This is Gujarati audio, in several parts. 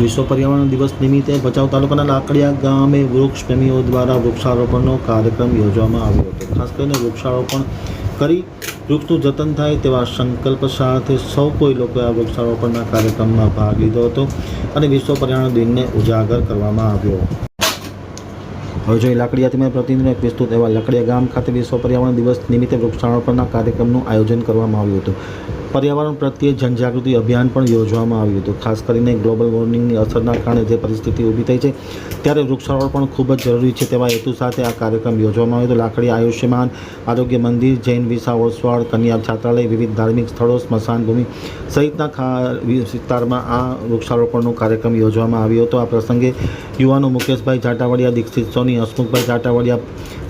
વિશ્વ પર્યાવરણ દિવસ નિમિત્તે ભચાઉ તાલુકાના લાકડિયા ગામે વૃક્ષ પ્રેમીઓ દ્વારા વૃક્ષારોપણનો કાર્યક્રમ યોજવામાં આવ્યો હતો. ખાસ કરીને વૃક્ષારોપણ કરી વૃક્ષનું જતન થાય તેવા સંકલ્પ સાથે સૌ કોઈ લોકોએ આ વૃક્ષારોપણના કાર્યક્રમમાં ભાગ લીધો હતો અને વિશ્વ પર્યાવરણ દિનને ઉજાગર કરવામાં આવ્યો. હવે જોઈએ લાકડિયાથી મેં પ્રતિનિધિનો એક વિસ્તૃત એવા લાકડિયા ગામ ખાતે વિશ્વ પર્યાવરણ દિવસ નિમિત્તે વૃક્ષારોપણના કાર્યક્રમનું આયોજન કરવામાં આવ્યું હતું. પર્યાવરણ પ્રત્યે જનજાગૃતિ અભિયાન પણ યોજવામાં આવ્યું હતું. ખાસ કરીને ગ્લોબલ વોર્મિંગની અસરના કારણે જે પરિસ્થિતિ ઊભી થઈ છે, ત્યારે વૃક્ષારોપણ ખૂબ જ જરૂરી છે તેવા હેતુ સાથે આ કાર્યક્રમ યોજવામાં આવ્યો હતો. લાકડી આયુષ્યમાન, આરોગ્ય મંદિર, જૈન વિસા ઓસવાડ કન્યા છાત્રાલય, વિવિધ ધાર્મિક સ્થળો, સ્મશાન ભૂમિ સહિતના વિસ્તારમાં આ વૃક્ષારોપણનો કાર્યક્રમ યોજવામાં આવ્યો હતો. આ પ્રસંગે યુવાનો મુકેશભાઈ જાટાવાડિયા, દીક્ષિત સોની, હસમુખભાઈ જાટાવાડિયા,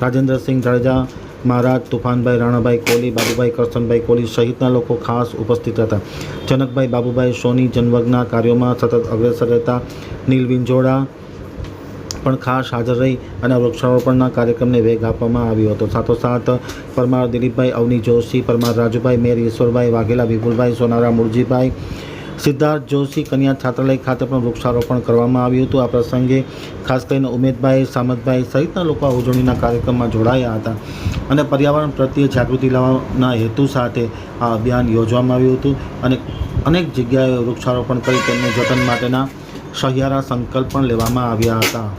રાજેન્દ્રસિંહ જાડેજા મહારાજ, તુફાનભાઈ, રાણાભાઈ, કોહલી, બાબુભાઈ, કરશનભાઈ, કોહલી સહિતના લોકો ખાસ ઉપસ્થિત હતા. જનકભાઈ, બાબુભાઈ, સોની, જનવગના કાર્યોમાં સતત અગ્રેસર રહેતા નીલ વિંજોડા પણ ખાસ હાજર રહી અને વૃક્ષારોપણના કાર્યક્રમને વેગ આપવામાં આવ્યો હતો. સાથોસાથ, પરમાર દિલીપભાઈ, અવની જોશી, પરમાર રાજુભાઈ, મેર ઈશ્વરભાઈ, વાઘેલા વિપુલભાઈ, સોનારા મુરજીભાઈ સિદ્ધાર્થ જોશી કન્યા છાત્રાલય ખાતે પણ વૃક્ષારોપણ કરવામાં આવ્યું હતું. આ પ્રસંગે ખાસ કરીને ઉમેદભાઈ, સામતભાઈ સહિતના લોકો આ ઉજવણીના કાર્યક્રમમાં જોડાયા હતા અને પર્યાવરણ પ્રત્યે જાગૃતિ લાવવાના હેતુ સાથે આ અભિયાન યોજવામાં આવ્યું હતું અને અનેક જગ્યાએ વૃક્ષારોપણ કરી તેમને જતન માટેના સહિયારા સંકલ્પ પણ લેવામાં આવ્યા હતા.